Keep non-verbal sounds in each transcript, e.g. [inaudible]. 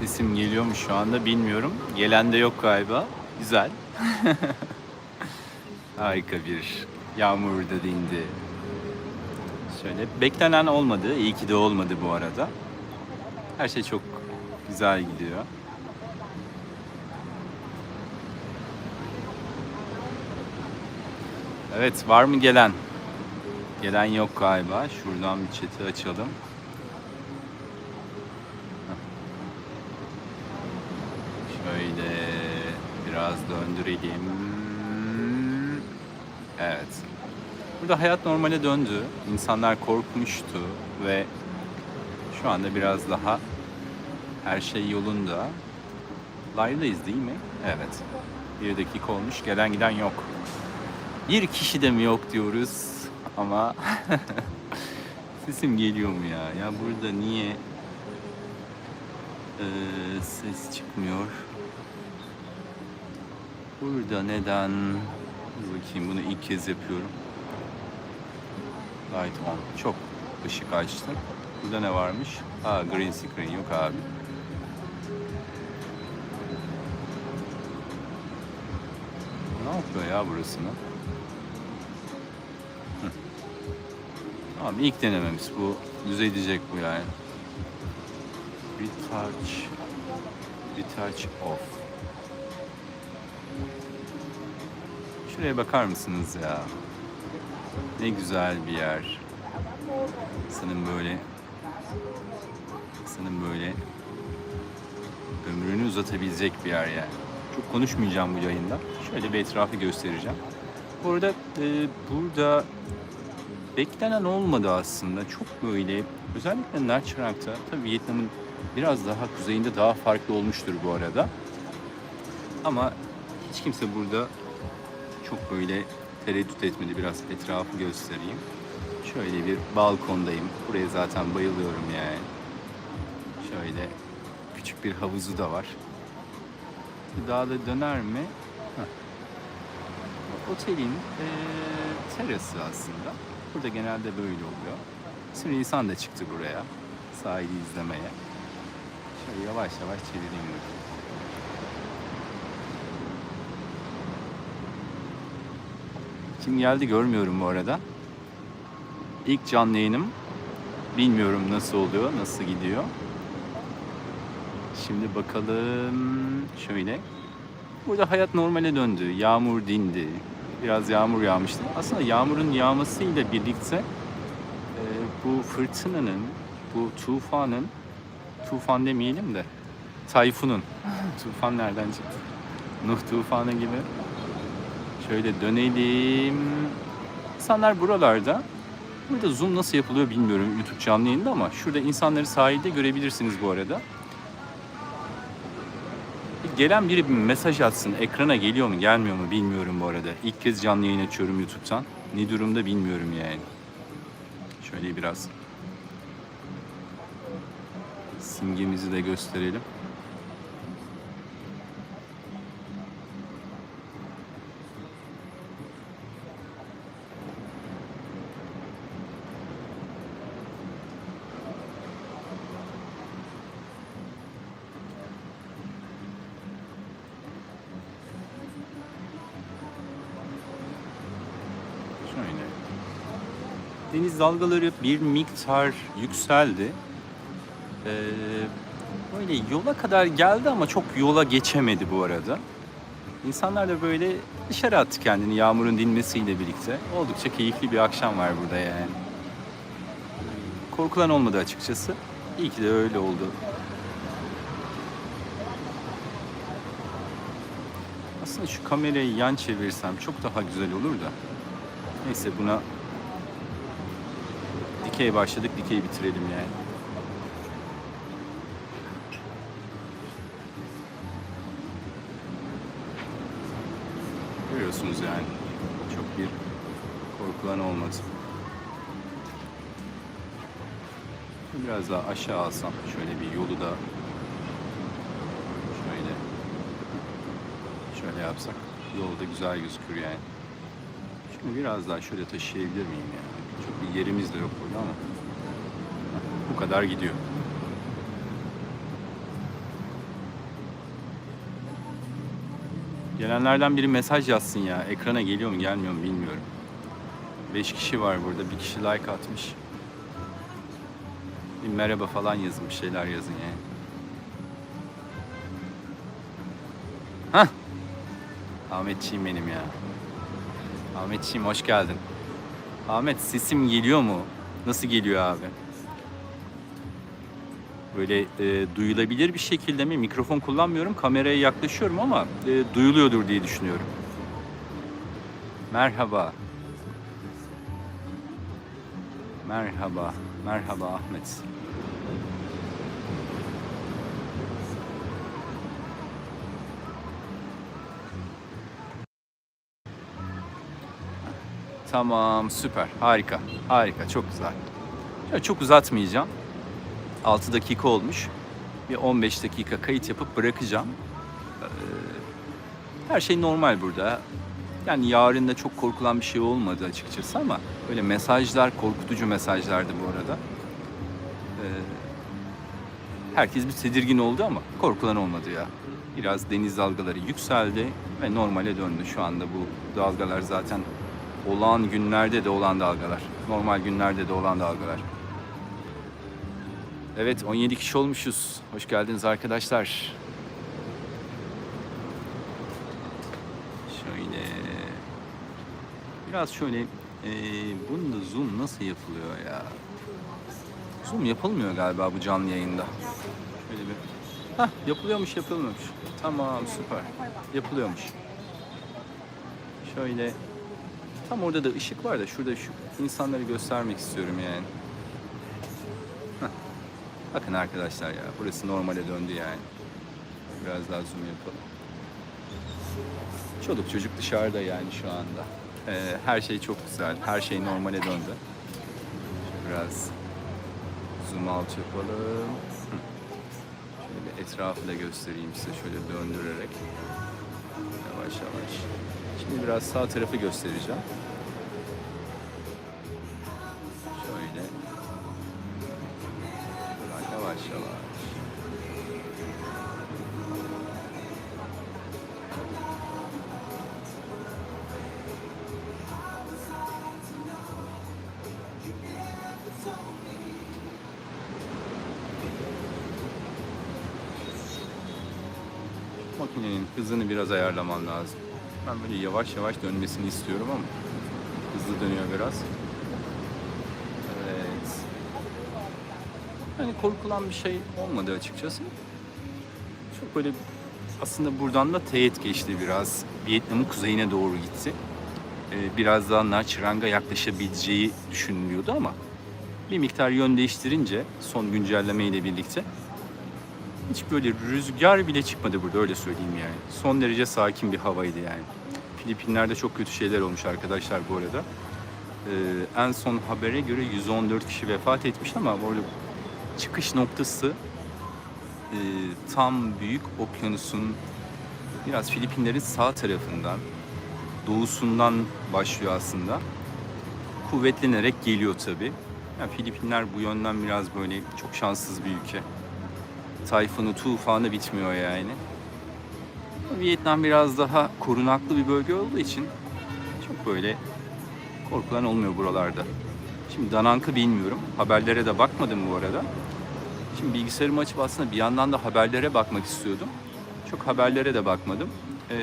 Sesim geliyor mu şu anda bilmiyorum. Gelen de yok galiba. Güzel. [laughs] Harika bir yağmur da dindi. Şöyle beklenen olmadı. İyi ki de olmadı bu arada. Her şey çok güzel gidiyor. Evet var mı gelen? Gelen yok galiba. Şuradan bir chat'i açalım. Şöyle biraz döndürelim. Evet. Burada hayat normale döndü. İnsanlar korkmuştu ve şu anda biraz daha her şey yolunda. Live'dayız değil mi? Evet. Bir dakika olmuş. Gelen giden yok. Bir kişi de mi yok diyoruz ama [laughs] sesim geliyor mu ya? Ya burada niye eee, ses çıkmıyor? Burada neden? Bakayım bunu ilk kez yapıyorum. Light on. Çok ışık açtım. Burada ne varmış? Aa green screen yok abi. Ne yapıyor ya burasını? Tamam ilk denememiz bu. Düzelecek bu yani. Retouch. Retouch off. Şuraya bakar mısınız ya? Ne güzel bir yer. Senin böyle senin böyle ömrünü uzatabilecek bir yer yani. Çok konuşmayacağım bu yayında. Şöyle bir etrafı göstereceğim. Bu arada e, burada beklenen olmadı aslında. Çok böyle özellikle Nha Trang'da tabii Vietnam'ın biraz daha kuzeyinde daha farklı olmuştur bu arada. Ama hiç kimse burada çok böyle tereddüt etmedi. Biraz etrafı göstereyim. Şöyle bir balkondayım. Buraya zaten bayılıyorum yani. Şöyle küçük bir havuzu da var. Daha da döner mi? Heh. Otelin eee, terası aslında. Burada genelde böyle oluyor. Şimdi insan da çıktı buraya. Sahili izlemeye. Şöyle yavaş yavaş çevireyim Kim geldi görmüyorum bu arada. İlk canlı yayınım. Bilmiyorum nasıl oluyor, nasıl gidiyor. Şimdi bakalım şöyle. Burada hayat normale döndü. Yağmur dindi. Biraz yağmur yağmıştı. Aslında yağmurun yağmasıyla birlikte e, bu fırtınanın, bu tufanın, tufan demeyelim de tayfunun. [laughs] tufan nereden çıktı? Nuh tufanı gibi. Şöyle dönelim. İnsanlar buralarda. Burada zoom nasıl yapılıyor bilmiyorum YouTube canlı yayında ama şurada insanları sahilde görebilirsiniz bu arada. Gelen biri bir mesaj atsın. Ekrana geliyor mu gelmiyor mu bilmiyorum bu arada. İlk kez canlı yayın açıyorum YouTube'dan. Ne durumda bilmiyorum yani. Şöyle biraz simgemizi de gösterelim. Deniz dalgaları bir miktar yükseldi. Ee, böyle yola kadar geldi ama çok yola geçemedi bu arada. İnsanlar da böyle dışarı attı kendini yağmurun dinmesiyle birlikte. Oldukça keyifli bir akşam var burada yani. Korkulan olmadı açıkçası. İyi ki de öyle oldu. Aslında şu kamerayı yan çevirsem çok daha güzel olur da. Neyse buna dikey başladık, dikey bitirelim yani. Görüyorsunuz yani. Çok bir korkulan olmadı. Biraz daha aşağı alsam şöyle bir yolu da şöyle şöyle yapsak yolda güzel gözükür yani. Şimdi biraz daha şöyle taşıyabilir miyim yani? Çok bir yerimiz de yok burada ama bu kadar gidiyor. Gelenlerden biri mesaj yazsın ya. Ekrana geliyor mu gelmiyor mu bilmiyorum. 5 kişi var burada. Bir kişi like atmış. Bir merhaba falan yazın. Bir şeyler yazın yani. Hah. Ahmetçiğim benim ya. Ahmetçiğim hoş geldin. Ahmet sesim geliyor mu? Nasıl geliyor abi? Böyle e, duyulabilir bir şekilde mi? Mikrofon kullanmıyorum, kameraya yaklaşıyorum ama e, duyuluyordur diye düşünüyorum. Merhaba. Merhaba. Merhaba Ahmet. Tamam, süper. Harika. Harika, çok güzel. Ya, çok uzatmayacağım. 6 dakika olmuş. Bir 15 dakika kayıt yapıp bırakacağım. Ee, Her şey normal burada. Yani yarın da çok korkulan bir şey olmadı açıkçası ama böyle mesajlar korkutucu mesajlardı bu arada. Ee, Herkes bir tedirgin oldu ama korkulan olmadı ya. Biraz deniz dalgaları yükseldi ve normale döndü şu anda bu dalgalar zaten olağan günlerde de olan dalgalar. Normal günlerde de olan dalgalar. Evet 17 kişi olmuşuz. Hoş geldiniz arkadaşlar. Şöyle biraz şöyle eee bunun da zoom nasıl yapılıyor ya? Zoom yapılmıyor galiba bu canlı yayında. Şöyle bir Hah yapılıyormuş yapılmıyormuş. Tamam süper. Yapılıyormuş. Şöyle tam orada da ışık var da şurada şu insanları göstermek istiyorum yani. Hah. Bakın arkadaşlar ya burası normale döndü yani. Biraz daha zoom yapalım. Çoluk çocuk dışarıda yani şu anda. Ee, her şey çok güzel. Her şey normale döndü. Biraz zoom out yapalım. Şöyle etrafı da göstereyim size şöyle döndürerek. Yavaş yavaş. Şimdi biraz sağ tarafı göstereceğim. Ben böyle yavaş yavaş dönmesini istiyorum ama hızlı dönüyor biraz. Evet. Yani korkulan bir şey olmadı açıkçası. Çok böyle aslında buradan da teğet geçti biraz. Vietnam'ın kuzeyine doğru gitti. Ee, biraz daha Naçrang'a yaklaşabileceği düşünülüyordu ama bir miktar yön değiştirince son güncelleme ile birlikte hiç böyle rüzgar bile çıkmadı burada öyle söyleyeyim yani. Son derece sakin bir havaydı yani. Filipinler'de çok kötü şeyler olmuş arkadaşlar bu arada. Ee, en son habere göre 114 kişi vefat etmiş ama orada çıkış noktası e, tam büyük okyanusun biraz Filipinlerin sağ tarafından doğusundan başlıyor aslında. Kuvvetlenerek geliyor tabi. Yani Filipinler bu yönden biraz böyle çok şanssız bir ülke. Tayfunu, tufanı bitmiyor yani. Vietnam biraz daha korunaklı bir bölge olduğu için çok böyle korkulan olmuyor buralarda. Şimdi Danank'ı bilmiyorum. Haberlere de bakmadım bu arada. Şimdi bilgisayarımı açıp aslında bir yandan da haberlere bakmak istiyordum. Çok haberlere de bakmadım. Ee,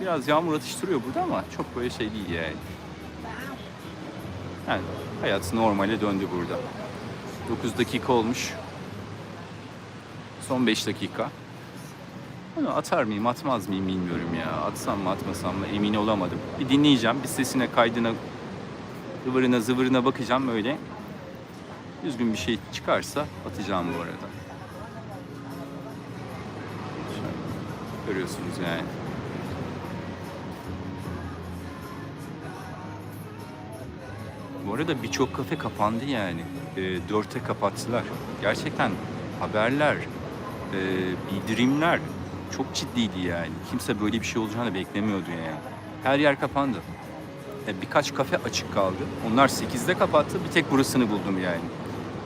biraz yağmur atıştırıyor burada ama çok böyle şey değil yani. Yani hayat normale döndü burada. 9 dakika olmuş. Son 5 dakika. Onu atar mıyım, atmaz mıyım bilmiyorum ya. Atsam mı, atmasam mı emin olamadım. Bir dinleyeceğim, bir sesine, kaydına, ıvırına, zıvırına bakacağım öyle. Düzgün bir şey çıkarsa atacağım bu arada. Şöyle, görüyorsunuz yani. Bu arada birçok kafe kapandı yani. E, dörte kapattılar. Gerçekten haberler, e, bildirimler çok ciddiydi yani. Kimse böyle bir şey olacağını beklemiyordu yani. Her yer kapandı. E, birkaç kafe açık kaldı. Onlar 8'de kapattı. Bir tek burasını buldum yani.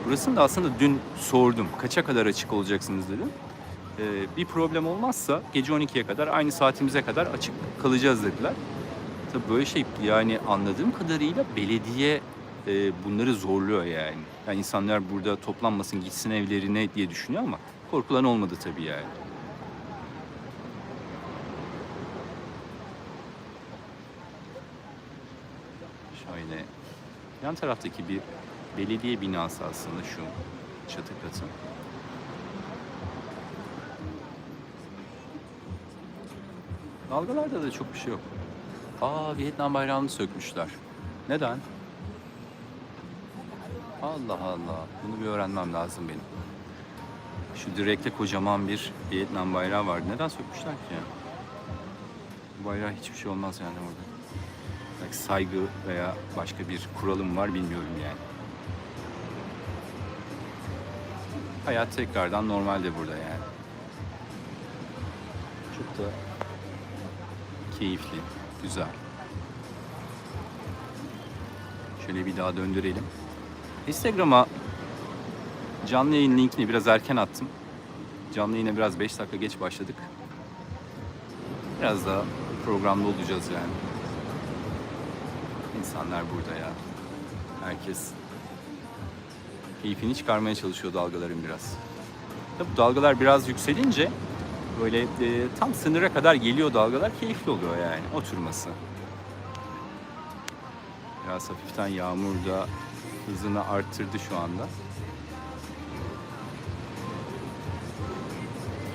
Burasını da aslında dün sordum. Kaça kadar açık olacaksınız dedim. e, bir problem olmazsa gece 12'ye kadar aynı saatimize kadar açık kalacağız dediler. Tabii böyle şey yani anladığım kadarıyla belediye e, bunları zorluyor yani. Yani insanlar burada toplanmasın gitsin evlerine diye düşünüyor ama korkulan olmadı tabii yani. Şöyle yan taraftaki bir belediye binası aslında şu çatı katı. Dalgalarda da çok bir şey yok. Aa Vietnam bayrağını sökmüşler. Neden? Allah Allah. Bunu bir öğrenmem lazım benim. Şu direkte kocaman bir Vietnam bayrağı vardı. Neden sökmüşler ki? Bu bayrağı hiçbir şey olmaz yani orada. Belki saygı veya başka bir kuralım var bilmiyorum yani. Hayat tekrardan normalde burada yani. Çok da keyifli, güzel. Şöyle bir daha döndürelim. Instagram'a canlı yayın linkini biraz erken attım. Canlı yayına biraz 5 dakika geç başladık. Biraz daha programda olacağız yani. İnsanlar burada ya. Herkes keyfini çıkarmaya çalışıyor dalgaların biraz. Tabii dalgalar biraz yükselince böyle e, tam sınıra kadar geliyor dalgalar keyifli oluyor yani oturması. Biraz hafiften yağmur da hızını arttırdı şu anda.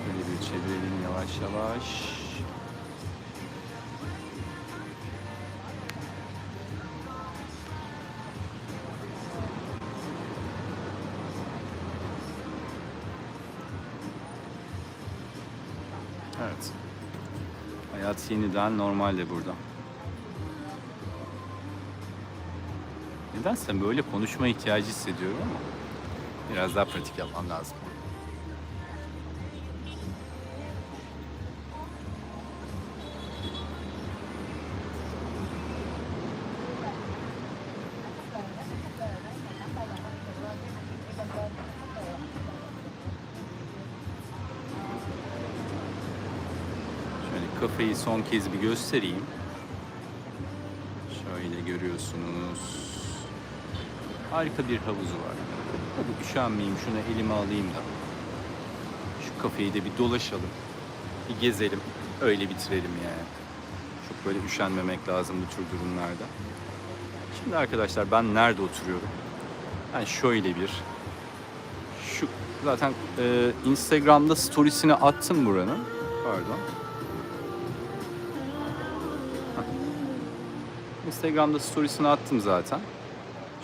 Böyle bir çevirelim yavaş yavaş. Evet. Hayat yeniden normalde burada. Nedense böyle konuşma ihtiyacı hissediyorum ama biraz daha pratik yapmam lazım. Kafeyi son kez bir göstereyim. Şöyle görüyorsunuz. Harika bir havuzu var. Hadi üşenmeyeyim şunu elime alayım da. Şu kafeyi de bir dolaşalım. Bir gezelim. Öyle bitirelim yani. Çok böyle üşenmemek lazım bu tür durumlarda. Şimdi arkadaşlar ben nerede oturuyorum? Ben şöyle bir şu zaten e, Instagram'da storiesini attım buranın. Pardon. Instagram'da storiesini attım zaten.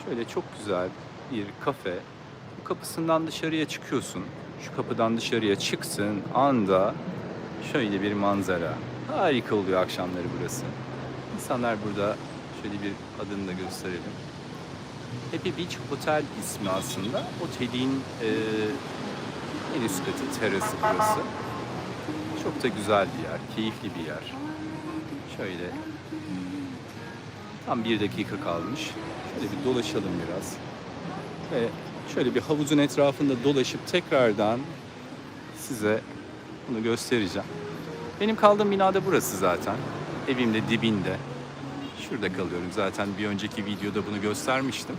Şöyle çok güzel bir kafe. Bu kapısından dışarıya çıkıyorsun. Şu kapıdan dışarıya çıksın anda şöyle bir manzara. Harika oluyor akşamları burası. İnsanlar burada şöyle bir adını da gösterelim. Happy Beach Hotel ismi aslında. Otelin e, en üst katı terası burası. Çok da güzel bir yer, keyifli bir yer. Şöyle Tam bir dakika kalmış. Şöyle bir dolaşalım biraz. Ve şöyle bir havuzun etrafında dolaşıp tekrardan size bunu göstereceğim. Benim kaldığım binada burası zaten. Evim de dibinde. Şurada kalıyorum zaten bir önceki videoda bunu göstermiştim.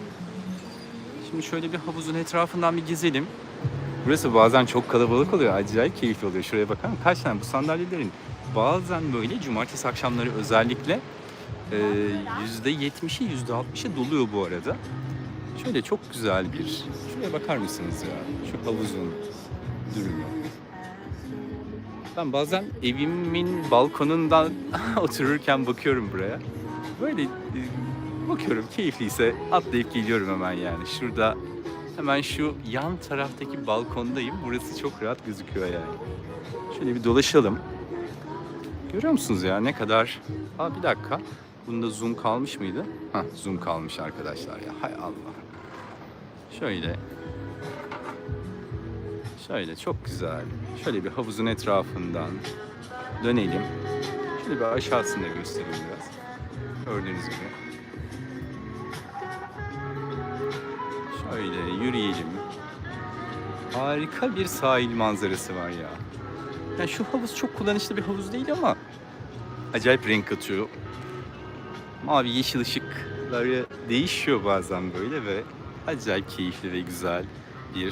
Şimdi şöyle bir havuzun etrafından bir gezelim. Burası bazen çok kalabalık oluyor. Acayip keyifli oluyor. Şuraya bakar? Kaç tane bu sandalyelerin bazen böyle cumartesi akşamları özellikle yüzde 70'i yüzde 60'ı doluyor bu arada. Şöyle çok güzel bir, şuraya bakar mısınız ya? Şu havuzun durumu. Ben bazen evimin balkonundan [laughs] otururken bakıyorum buraya. Böyle e, bakıyorum keyifliyse atlayıp geliyorum hemen yani. Şurada hemen şu yan taraftaki balkondayım. Burası çok rahat gözüküyor yani. Şöyle bir dolaşalım. Görüyor musunuz ya ne kadar? Aa bir dakika. Bunda zoom kalmış mıydı? Hah zoom kalmış arkadaşlar ya. Hay Allah. Şöyle. Şöyle çok güzel. Şöyle bir havuzun etrafından dönelim. Şöyle bir aşağısını da göstereyim biraz. Gördüğünüz gibi. Şöyle yürüyelim. Harika bir sahil manzarası var ya. Yani şu havuz çok kullanışlı bir havuz değil ama acayip renk katıyor. Mavi yeşil ışıkları değişiyor bazen böyle ve acayip keyifli ve güzel bir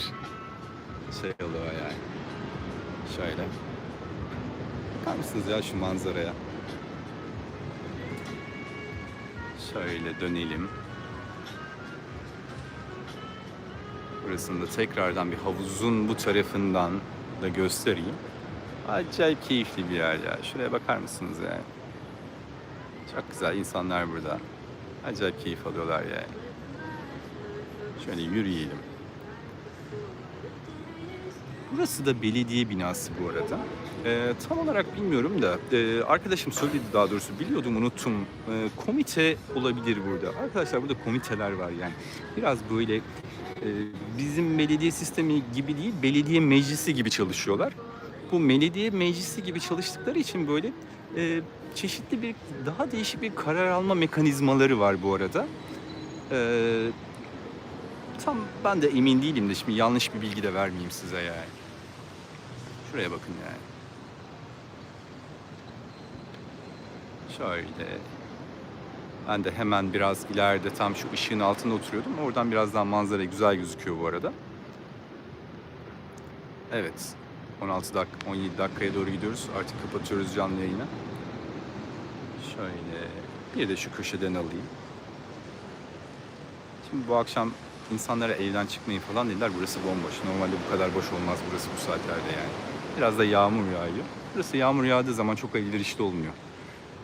şey oluyor yani. Şöyle. Bakar mısınız ya şu manzaraya? Şöyle dönelim. Burasını da tekrardan bir havuzun bu tarafından da göstereyim. Acayip keyifli bir yer ya. Şuraya bakar mısınız yani? Çok güzel insanlar burada. Acayip keyif alıyorlar yani. Şöyle yürüyelim. Burası da belediye binası bu arada. Ee, tam olarak bilmiyorum da e, arkadaşım söyledi daha doğrusu biliyordum unuttum. Ee, komite olabilir burada. Arkadaşlar burada komiteler var yani. Biraz böyle e, bizim belediye sistemi gibi değil belediye meclisi gibi çalışıyorlar. Bu belediye meclisi gibi çalıştıkları için böyle e, çeşitli bir daha değişik bir karar alma mekanizmaları var bu arada. Ee, tam ben de emin değilim de şimdi yanlış bir bilgi de vermeyeyim size yani. Şuraya bakın yani. Şöyle. Ben de hemen biraz ileride tam şu ışığın altında oturuyordum. Oradan birazdan manzara güzel gözüküyor bu arada. Evet. 16 dakika, 17 dakikaya doğru gidiyoruz. Artık kapatıyoruz canlı yayını. Şöyle. Bir de şu köşeden alayım. Şimdi bu akşam insanlara evden çıkmayın falan dediler. Burası bomboş. Normalde bu kadar boş olmaz burası bu saatlerde yani. Biraz da yağmur yağıyor. Burası yağmur yağdığı zaman çok elverişli olmuyor.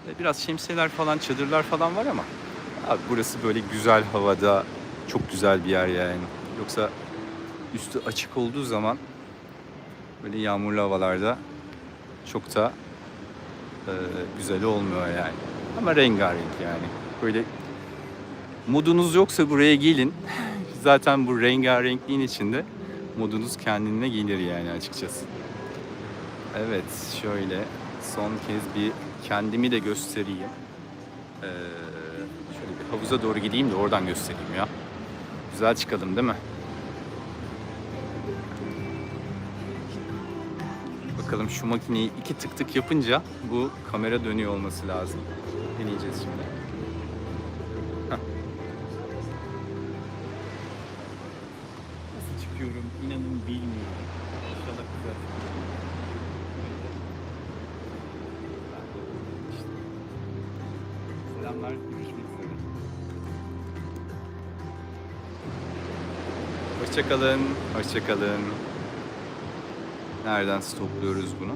E, Biraz şemsiyeler falan, çadırlar falan var ama abi burası böyle güzel havada çok güzel bir yer yani. Yoksa üstü açık olduğu zaman böyle yağmurlu havalarda çok da e, güzel olmuyor yani. Ama rengarenk yani. Böyle modunuz yoksa buraya gelin. [laughs] Zaten bu rengarenkliğin içinde modunuz kendine gelir yani açıkçası. Evet şöyle son kez bir kendimi de göstereyim. Ee, şöyle bir havuza doğru gideyim de oradan göstereyim ya. Güzel çıkalım değil mi? Bakalım şu makineyi iki tık tık yapınca bu kamera dönüyor olması lazım. Deneyeceğiz şimdi. Heh. Nasıl çıkıyorum inanın bilmiyorum. İnşallah güzel Selamlar, görüşmek üzere. Hoşçakalın, hoşçakalın. Nereden stopluyoruz bunu?